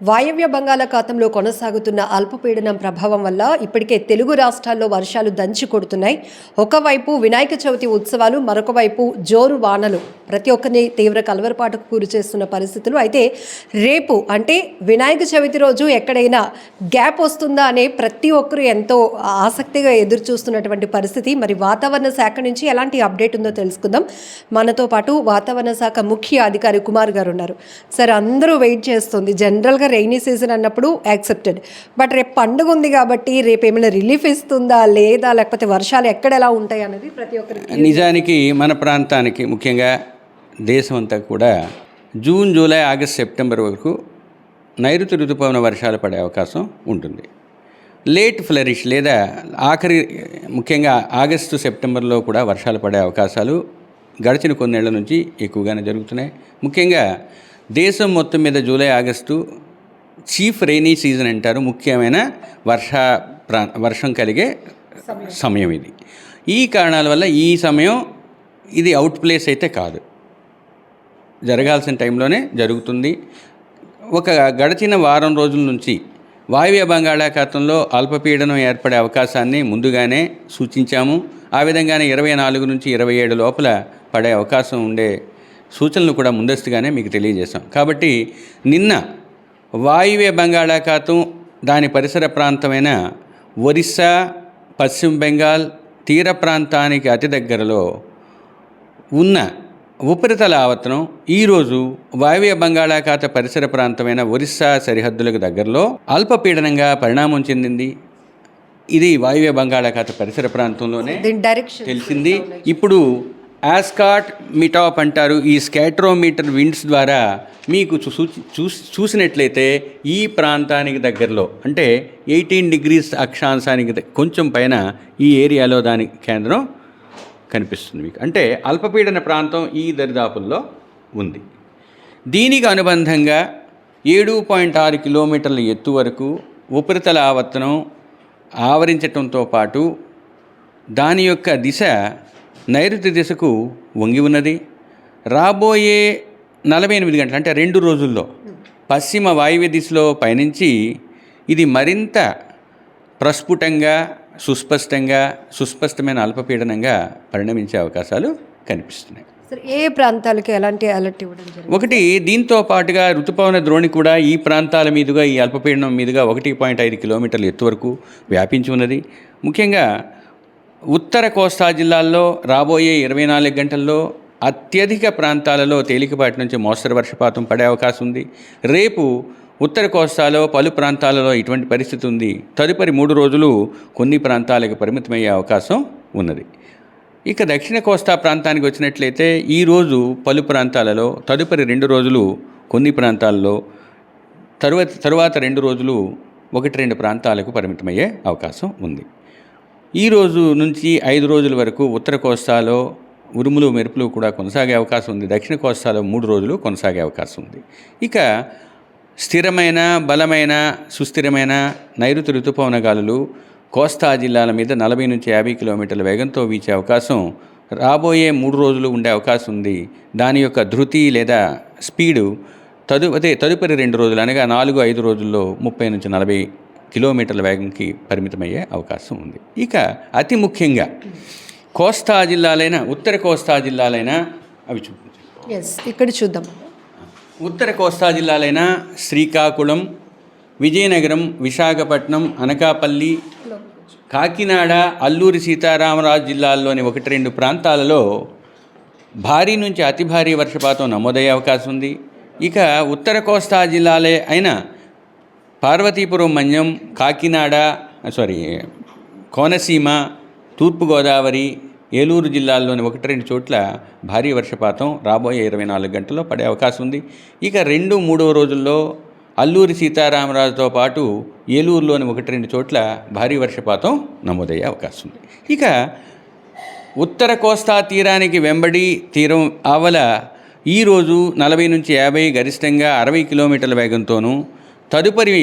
వాయవ్య బంగాళాఖాతంలో కొనసాగుతున్న అల్పపీడనం ప్రభావం వల్ల ఇప్పటికే తెలుగు రాష్ట్రాల్లో వర్షాలు దంచి కొడుతున్నాయి. ఒకవైపు వినాయక చవితి ఉత్సవాలు మరొక వైపు జోరు వానలు. ప్రతి ఒక్కరిని తీవ్ర కలవరపాటుకు గురి చేస్తున్న పరిస్థితులు. అయితే రేపు అంటే వినాయక చవితి రోజు ఎక్కడైనా గ్యాప్ వస్తుందా అనే ప్రతి ఒక్కరూ ఎంతో ఆసక్తిగా ఎదురు చూస్తున్నటువంటి పరిస్థితి. మరి వాతావరణ శాఖ నుంచి ఎలాంటి అప్డేట్ ఉందో తెలుసుకుందాం. మనతో పాటు వాతావరణ శాఖ ముఖ్య అధికారి కుమార్ గారు ఉన్నారు. సార్ అందరూ వెయిట్ చేస్తుంది. జనరల్గా రైనీ సీజన్ అన్నప్పుడు యాక్సెప్టెడ్ బట్ రేపు పండుగ ఉంది కాబట్టి రేపు ఏమైనా రిలీఫ్ ఇస్తుందా లేదా లేకపోతే వర్షాలు ఎక్కడ ఎలా ఉంటాయి అనేది ప్రతి ఒక్కరికి నిజానికి మన ప్రాంతానికి ముఖ్యంగా దేశం అంతా కూడా జూన్ జూలై ఆగస్ట్ సెప్టెంబర్ వరకు నైరుతి ఋతుపవన వర్షాలు పడే అవకాశం ఉంటుంది. లేట్ ఫ్లరిష్ లేదా ఆఖరి ముఖ్యంగా ఆగస్టు సెప్టెంబర్లో కూడా వర్షాలు పడే అవకాశాలు గడిచిన కొన్నేళ్ళ నుంచి ఎక్కువగానే జరుగుతున్నాయి. ముఖ్యంగా దేశం మొత్తం మీద July August chief rainy season అంటారు. ముఖ్యమైన వర్ష ప్రా వర్షం కలిగే సమయం. ఇది. ఈ కారణాల వల్ల ఈ సమయం ఇది అవుట్ ప్లేస్ అయితే కాదు. జరగాల్సిన టైంలోనే జరుగుతుంది. ఒక గడిచిన వారం రోజుల నుంచి వాయువ్య బంగాళాఖాతంలో అల్పపీడనం ఏర్పడే అవకాశాన్ని ముందుగానే సూచించాము. ఆ విధంగానే ఇరవై నాలుగు నుంచి ఇరవై ఏడు లోపల పడే అవకాశం ఉండే సూచనలు కూడా ముందస్తుగానే మీకు తెలియజేశాం. కాబట్టి నిన్న వాయువ్య బంగాళాఖాతం దాని పరిసర ప్రాంతమైన ఒరిస్సా పశ్చిమ బెంగాల్ తీర ప్రాంతానికి అతి దగ్గరలో ఉన్న ఉపరితల ఆవర్తనం ఈరోజు వాయువ్య బంగాళాఖాత పరిసర ప్రాంతమైన ఒరిస్సా సరిహద్దులకు దగ్గరలో అల్పపీడనంగా పరిణామం చెందింది. ఇది వాయువ్య బంగాళాఖాత పరిసర ప్రాంతంలోనే తెలిసింది. ఇప్పుడు యాస్కాట్ మిటాప్ అంటారు. ఈ స్కాట్రోమీటర్ విండ్స్ ద్వారా మీకు చూ- చూసి చూసినట్లయితే ఈ ప్రాంతానికి దగ్గరలో అంటే ఎయిటీన్ డిగ్రీస్ అక్షాంశానికి కొంచెం పైన ఈ ఏరియాలో దాని కేంద్రం కనిపిస్తుంది మీకు. అంటే అల్పపీడన ప్రాంతం ఈ దరిదాపుల్లో ఉంది. దీనికి అనుబంధంగా ఏడు పాయింట్ ఆరు కిలోమీటర్ల ఎత్తు వరకు ఉపరితల ఆవర్తనం ఆవరించటంతో పాటు దాని యొక్క దిశ నైరుతి దిశకు వంగి ఉన్నది. రాబోయే నలభై ఎనిమిది గంటలు అంటే రెండు రోజుల్లో పశ్చిమ వాయువ్య దిశలో పయనించి ఇది మరింత ప్రస్ఫుటంగా సుస్పష్టంగా సుస్పష్టమైన అల్పపీడనంగా పరిణమించే అవకాశాలు కనిపిస్తున్నాయి. సార్ ఏ ప్రాంతాలకి ఎలాంటి అలర్ట్ ఇవ్వడం ఒకటి దీంతో పాటుగా ఋతుపవన ద్రోణి కూడా ఈ ప్రాంతాల మీదుగా ఈ అల్పపీడనం మీదుగా ఒకటి పాయింట్ ఐదు కిలోమీటర్ల ఎత్తు వరకు వ్యాపించి ఉన్నది. ముఖ్యంగా ఉత్తర కోస్తా జిల్లాల్లో రాబోయే ఇరవై నాలుగు గంటల్లో అత్యధిక ప్రాంతాలలో తేలికపాటి నుంచి మోస్తరు వర్షపాతం పడే అవకాశం ఉంది. రేపు ఉత్తర కోస్తాలో పలు ప్రాంతాలలో ఇటువంటి పరిస్థితి ఉంది. తదుపరి మూడు రోజులు కొన్ని ప్రాంతాలకు పరిమితమయ్యే అవకాశం ఉన్నది. ఇక దక్షిణ కోస్తా ప్రాంతానికి వచ్చినట్లయితే ఈరోజు పలు ప్రాంతాలలో తదుపరి రెండు రోజులు కొన్ని ప్రాంతాల్లో తరువాత తరువాత రెండు రోజులు ఒకటి రెండు ప్రాంతాలకు పరిమితమయ్యే అవకాశం ఉంది. ఈ రోజు నుంచి ఐదు రోజుల వరకు ఉత్తర కోస్తాలో ఉరుములు మెరుపులు కూడా కొనసాగే అవకాశం ఉంది. దక్షిణ కోస్తాలో మూడు రోజులు కొనసాగే అవకాశం ఉంది. ఇక స్థిరమైన బలమైన సుస్థిరమైన నైరుతి ఋతుపవన గాలులు కోస్తా జిల్లాల మీద నలభై నుంచి యాభై కిలోమీటర్ల వేగంతో వీచే అవకాశం రాబోయే మూడు రోజులు ఉండే అవకాశం ఉంది. దాని యొక్క ధృతి లేదా స్పీడు తదు అదే తదుపరి రెండు రోజులు అనగా నాలుగు ఐదు రోజుల్లో ముప్పై నుంచి నలభై కిలోమీటర్ల వేగంకి పరిమితమయ్యే అవకాశం ఉంది. ఇక అతి ముఖ్యంగా కోస్తా జిల్లాలైన ఉత్తర కోస్తా జిల్లాలైన అవి ఎస్ ఇక్కడ చూద్దాం. ఉత్తర కోస్తా జిల్లాలైన శ్రీకాకుళం విజయనగరం విశాఖపట్నం అనకాపల్లి కాకినాడ అల్లూరి సీతారామరాజు జిల్లాల్లోని ఒకటి రెండు ప్రాంతాలలో భారీ నుంచి అతి భారీ వర్షపాతం నమోదయ్యే అవకాశం ఉంది. ఇక ఉత్తర కోస్తా జిల్లాలే అయిన పార్వతీపురం మన్యం కాకినాడ సారీ కోనసీమ తూర్పుగోదావరి ఏలూరు జిల్లాల్లోని ఒకటి రెండు చోట్ల భారీ వర్షపాతం రాబోయే ఇరవై నాలుగు గంటల్లో పడే అవకాశం ఉంది. ఇక రెండు మూడో రోజుల్లో అల్లూరి సీతారామరాజుతో పాటు ఏలూరులోని ఒకటి రెండు చోట్ల భారీ వర్షపాతం నమోదయ్యే అవకాశం ఉంది. ఇక ఉత్తర కోస్తా తీరానికి వెంబడి తీరం ఆవల ఈరోజు నలభై నుంచి యాభై గరిష్టంగా అరవై కిలోమీటర్ల వేగంతోనూ తదుపరి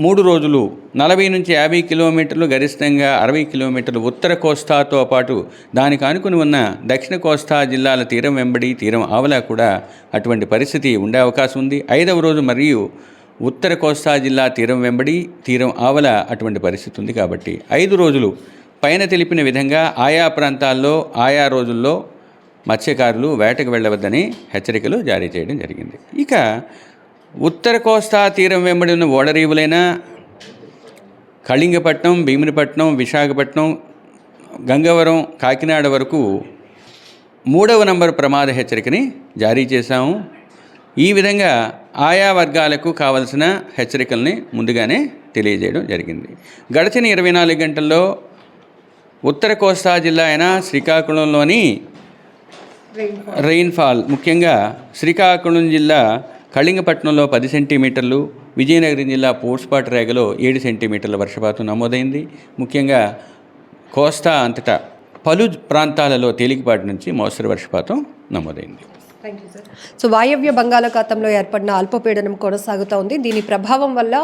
మూడు రోజులు నలభై నుంచి యాభై కిలోమీటర్లు గరిష్టంగా అరవై కిలోమీటర్లు ఉత్తర కోస్తాతో పాటు దానికి ఆనుకుని ఉన్న దక్షిణ కోస్తా జిల్లాల తీరం వెంబడి తీరం ఆవలా కూడా అటువంటి పరిస్థితి ఉండే అవకాశం ఉంది. ఐదవ రోజు మరియు ఉత్తర కోస్తా జిల్లా తీరం వెంబడి తీరం ఆవల అటువంటి పరిస్థితి ఉంది కాబట్టి ఐదు రోజులు పైన తెలిపిన విధంగా ఆయా ప్రాంతాల్లో ఆయా రోజుల్లో మత్స్యకారులు వేటకు వెళ్ళవద్దని హెచ్చరికలు జారీ చేయడం జరిగింది. ఇక ఉత్తర కోస్తా తీరం వెంబడి ఉన్న ఓడరీవులైన కళింగపట్నం భీమునిపట్నం విశాఖపట్నం గంగవరం కాకినాడ వరకు మూడవ నంబర్ ప్రమాద హెచ్చరికని జారీ చేశాము. ఈ విధంగా ఆయా వర్గాలకు కావలసిన హెచ్చరికల్ని ముందుగానే తెలియజేయడం జరిగింది. గడిచిన ఇరవై నాలుగు గంటల్లో ఉత్తర కోస్తా జిల్లా అయిన శ్రీకాకుళంలోని రెయిన్ఫాల్ ముఖ్యంగా శ్రీకాకుళం జిల్లా కళింగపట్నంలో పది సెంటీమీటర్లు విజయనగరం జిల్లా పోర్ట్స్పాట్ రేగలో ఏడు సెంటీమీటర్ల వర్షపాతం నమోదైంది. ముఖ్యంగా కోస్తా అంతటా పలు ప్రాంతాలలో తేలికపాటి నుంచి మోస్తరు వర్షపాతం నమోదైంది. సో వాయవ్య బంగాళాఖాతంలో ఏర్పడిన అల్పపీడనం కొనసాగుతూ ఉంది. దీని ప్రభావం వల్ల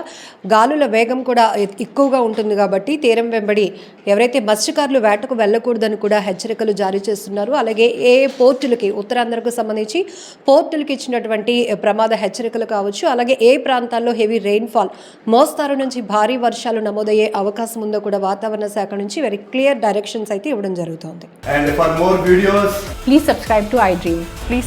గాలుల వేగం కూడా ఎక్కువగా ఉంటుంది కాబట్టి తీరం వెంబడి ఎవరైతే మత్స్యకారులు వేటకు వెళ్ళకూడదని కూడా హెచ్చరికలు జారీ చేస్తున్నారు. అలాగే ఏ పోర్టులకి ఉత్తరాంధ్రకు సంబంధించి పోర్టులకి ఇచ్చినటువంటి ప్రమాద హెచ్చరికలు కావచ్చు. అలాగే ఏ ప్రాంతాల్లో హెవీ రెయిన్ఫాల్ మోస్తారు నుంచి భారీ వర్షాలు నమోదయ్యే అవకాశం ఉందో కూడా వాతావరణ శాఖ నుంచి వెరీ క్లియర్ డైరెక్షన్స్ అయితే ఇవ్వడం జరుగుతోంది. Videos, Please subscribe to iDream. Please